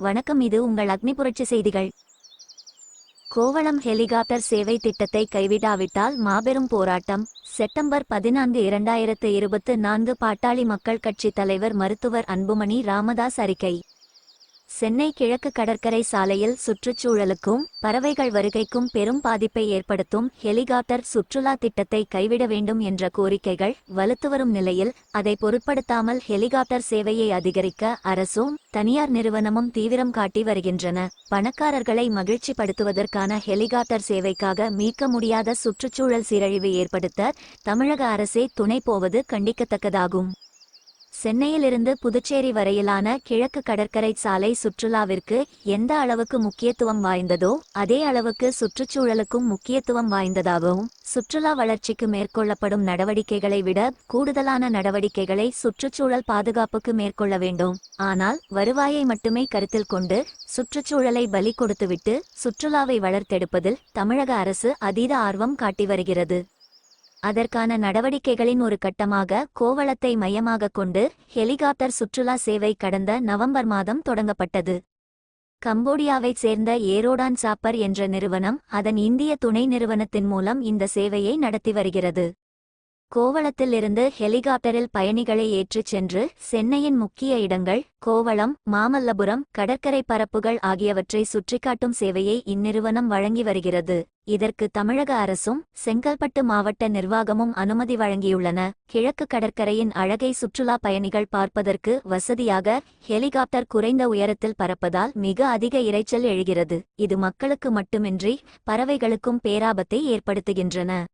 வணக்கம் இது உங்கள் அக்னி புரட்சி செய்திகள். கோவளம் ஹெலிகாப்டர் சேவை திட்டத்தை கைவிடாவிட்டால் மாபெரும் போராட்டம். செப்டம்பர் பதினான்கு இரண்டாயிரத்து இருபத்து நான்கு பாட்டாளி மக்கள் கட்சி தலைவர் மருத்துவர் அன்புமணி ராமதாஸ் அறிக்கை. சென்னை கிழக்கு கடற்கரை சாலையில் சுற்றுச்சூழலுக்கும் பறவைகள் வருகைக்கும் பெரும் பாதிப்பை ஏற்படுத்தும் ஹெலிகாப்டர் சுற்றுலா திட்டத்தை கைவிட வேண்டும் என்ற கோரிக்கைகள் வலுத்து வரும் நிலையில் அதை பொருட்படுத்தாமல் ஹெலிகாப்டர் சேவையை அதிகரிக்க அரசும் தனியார் நிறுவனமும் தீவிரம் காட்டி வருகின்றன. பணக்காரர்களை மகிழ்ச்சிப்படுத்துவதற்கான ஹெலிகாப்டர் சேவைக்காக மீட்க முடியாத சுற்றுச்சூழல் சீரழிவு ஏற்படுத்த தமிழக அரசே துணை போவது கண்டிக்கத்தக்கதாகும். சென்னையிலிருந்து புதுச்சேரி வரையிலான கிழக்கு கடற்கரை சாலை சுற்றுலாவிற்கு எந்த அளவுக்கு முக்கியத்துவம் வாய்ந்ததோ அதே அளவுக்கு சுற்றுச்சூழலுக்கும் முக்கியத்துவம் வாய்ந்ததாகவும் சுற்றுலா வளர்ச்சிக்கு மேற்கொள்ளப்படும் நடவடிக்கைகளை விட கூடுதலான நடவடிக்கைகளை சுற்றுச்சூழல் பாதுகாப்புக்கு மேற்கொள்ள வேண்டும். ஆனால் வருவாயை மட்டுமே கருத்தில் கொண்டு சுற்றுச்சூழலை பலி கொடுத்துவிட்டு சுற்றுலாவை வளர்த்தெடுப்பதில் தமிழக அரசு அதீத ஆர்வம் காட்டி வருகிறது. அதற்கான நடவடிக்கைகளின் ஒரு கட்டமாக கோவளத்தை மையமாக கொண்டு ஹெலிகாப்டர் சுற்றுலா சேவை கடந்த நவம்பர் மாதம் தொடங்கப்பட்டது. கம்போடியாவைச் சேர்ந்த ஏரோடான் சாப்பர் என்ற நிறுவனம் அதன் இந்திய துணை நிறுவனத்தின் மூலம் இந்த சேவையை நடத்தி வருகிறது. கோவளத்திலிருந்து ஹெலிகாப்டரில் பயணிகளை ஏற்றிச் சென்று சென்னையின் முக்கிய இடங்கள் கோவளம் மாமல்லபுரம் கடற்கரை பரப்புகள் ஆகியவற்றை சுற்றிக்காட்டும் சேவையை இந்நிறுவனம் வழங்கி வருகிறது. இதற்கு தமிழக அரசும் செங்கல்பட்டு மாவட்ட நிர்வாகமும் அனுமதி வழங்கியுள்ளன. கிழக்கு கடற்கரையின் அழகை சுற்றுலா பயணிகள் பார்ப்பதற்கு வசதியாக ஹெலிகாப்டர் குறைந்த உயரத்தில் பறப்பதால் மிக அதிக இரைச்சல் எழுகிறது. இது மக்களுக்கு மட்டுமின்றி பறவைகளுக்கும் பேராபத்தை ஏற்படுத்துகின்றன.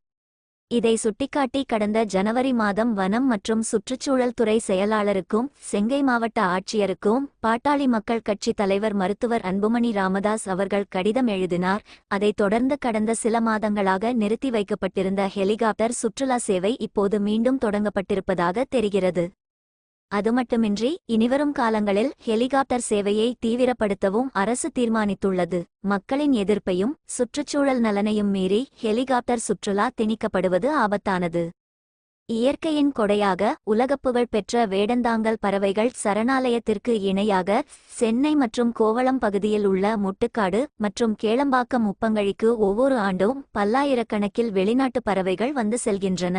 இதை சுட்டிக்காட்டி கடந்த ஜனவரி மாதம் வனம் மற்றும் சுற்றுச்சூழல் துறை செயலாளருக்கும் செங்கை மாவட்ட ஆட்சியருக்கும் பாட்டாளி மக்கள் கட்சி தலைவர் மருத்துவர் அன்புமணி ராமதாஸ் அவர்கள் கடிதம் எழுதினார். அதைத் தொடர்ந்து கடந்த சில மாதங்களாக நிறுத்தி வைக்கப்பட்டிருந்த ஹெலிகாப்டர் சுற்றுலா சேவை இப்போது மீண்டும் தொடங்கப்பட்டிருப்பதாக தெரிகிறது. அதுமட்டுமின்றி இனிவரும் காலங்களில் ஹெலிகாப்டர் சேவையை தீவிரப்படுத்தவும் அரசு தீர்மானித்துள்ளது. மக்களின் எதிர்ப்பையும் சுற்றுச்சூழல் நலனையும் மீறி ஹெலிகாப்டர் சுற்றுலா திணிக்கப்படுவது ஆபத்தானது. இயற்கையின் கொடையாக உலகப்புகழ் பெற்ற வேடந்தாங்கல் பறவைகள் சரணாலயத்திற்கு இணையாக சென்னை மற்றும் கோவளம் பகுதியில் உள்ள முட்டுக்காடு மற்றும் கேளம்பாக்கம் உப்பங்கழிக்கு ஒவ்வொரு ஆண்டும் பல்லாயிரக்கணக்கில் வெளிநாட்டு பறவைகள் வந்து செல்கின்றன.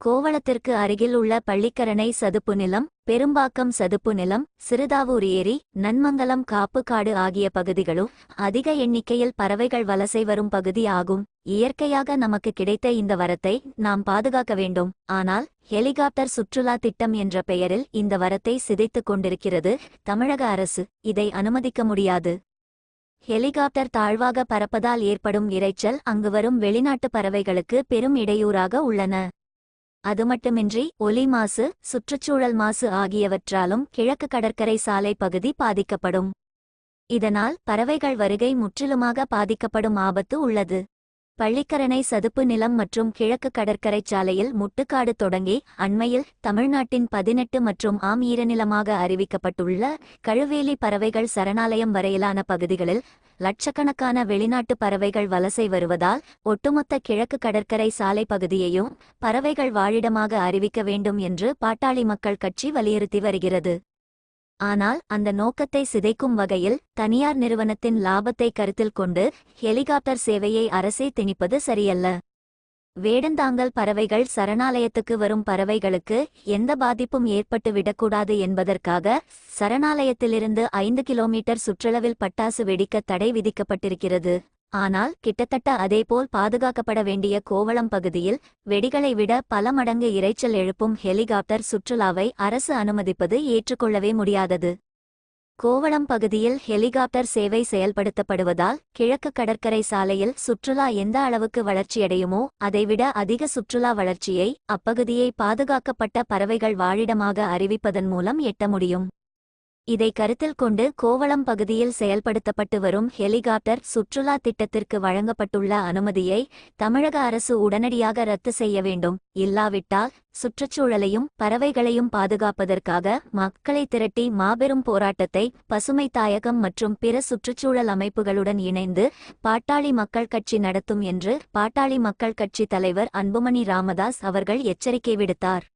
கோவளத்திற்கு அருகில் உள்ள பள்ளிக்கரணை சதுப்பு நிலம் பெரும்பாக்கம் சதுப்பு நிலம் சிறுதாவூர் ஏரி நன்மங்கலம் காப்புக்காடு ஆகிய பகுதிகளும் அதிக எண்ணிக்கையில் பறவைகள் வலசை வரும் பகுதி ஆகும் இயற்கையாக நமக்கு கிடைத்த இந்த வரத்தை நாம் பாதுகாக்க வேண்டும். ஆனால் ஹெலிகாப்டர் சுற்றுலா திட்டம் என்ற பெயரில் இந்த வரத்தை சிதைத்துக் கொண்டிருக்கிறது தமிழக அரசு. இதை அனுமதிக்க முடியாது. ஹெலிகாப்டர் தாழ்வாக பறப்பதால் ஏற்படும் இரைச்சல் அங்கு வரும் வெளிநாட்டு பறவைகளுக்கு பெரும் இடையூறாக உள்ளன. அதுமட்டுமின்றி ஒலி மாசு சுற்றுச்சூழல் மாசு ஆகியவற்றாலும் கிழக்கு கடற்கரை சாலை பகுதி பாதிக்கப்படும். இதனால் பறவைகள் வருகை முற்றிலுமாக பாதிக்கப்படும் ஆபத்து உள்ளது. பள்ளிக்கரணை சதுப்பு நிலம் மற்றும் கிழக்கு கடற்கரை சாலையில் முட்டுக்காடு தொடங்கி அண்மையில் தமிழ்நாட்டின் பதினெட்டு மற்றும் ஆம் ஈரநிலமாக அறிவிக்கப்பட்டுள்ள கழுவேலி பறவைகள் சரணாலயம் வரையிலான பகுதிகளில் லட்சக்கணக்கான வெளிநாட்டு பறவைகள் வலசை வருவதால் ஒட்டுமொத்த கிழக்கு கடற்கரை சாலை பகுதியையும் பறவைகள் வாழிடமாக அறிவிக்க வேண்டும் என்று பாட்டாளி மக்கள் கட்சி வலியுறுத்தி வருகிறது. ஆனால் அந்த நோக்கத்தை சிதைக்கும் வகையில் தனியார் நிறுவனத்தின் லாபத்தை கருத்தில் கொண்டு ஹெலிகாப்டர் சேவையை அரசே திணிப்பது சரியல்ல. வேடந்தாங்கல் பறவைகள் சரணாலயத்துக்கு வரும் பறவைகளுக்கு எந்த பாதிப்பும் ஏற்பட்டு விடக்கூடாது என்பதற்காக சரணாலயத்திலிருந்து ஐந்து கிலோமீட்டர் சுற்றளவில் பட்டாசு வெடிக்க தடை விதிக்கப்பட்டிருக்கிறது. ஆனால் கிட்டத்தட்ட அதேபோல் பாதுகாக்கப்பட வேண்டிய கோவளம் பகுதியில் வெடிகளை விட பல மடங்கு இரைச்சல் எழுப்பும் ஹெலிகாப்டர் சுற்றுலாவை அரசு அனுமதிப்பது ஏற்றுக்கொள்ளவே முடியாதது. கோவளம் பகுதியில் ஹெலிகாப்டர் சேவை செயல்படுத்தப்படுவதால் கிழக்கு கடற்கரை சாலையில் சுற்றுலா எந்த அளவுக்கு வளர்ச்சியடையுமோ அதைவிட அதிக சுற்றுலா வளர்ச்சியை அப்பகுதியை பாதுகாக்கப்பட்ட பறவைகள் வாழிடமாக அறிவிப்பதன் மூலம் எட்ட முடியும். இதை கருத்தில் கொண்டு கோவளம் பகுதியில் செயல்படுத்தப்பட்டு வரும் ஹெலிகாப்டர் சுற்றுலா திட்டத்திற்கு வழங்கப்பட்டுள்ள அனுமதியை தமிழக அரசு உடனடியாக ரத்து செய்ய வேண்டும். இல்லாவிட்டால் சுற்றுச்சூழலையும் பறவைகளையும் பாதுகாப்பதற்காக மக்களை திரட்டி மாபெரும் போராட்டத்தை பசுமை தாயகம் மற்றும் பிற சுற்றுச்சூழல் அமைப்புகளுடன் இணைந்து பாட்டாளி மக்கள் கட்சி நடத்தும் என்று பாட்டாளி மக்கள் கட்சி தலைவர் அன்புமணி ராமதாஸ் அவர்கள் எச்சரிக்கை விடுத்தார்.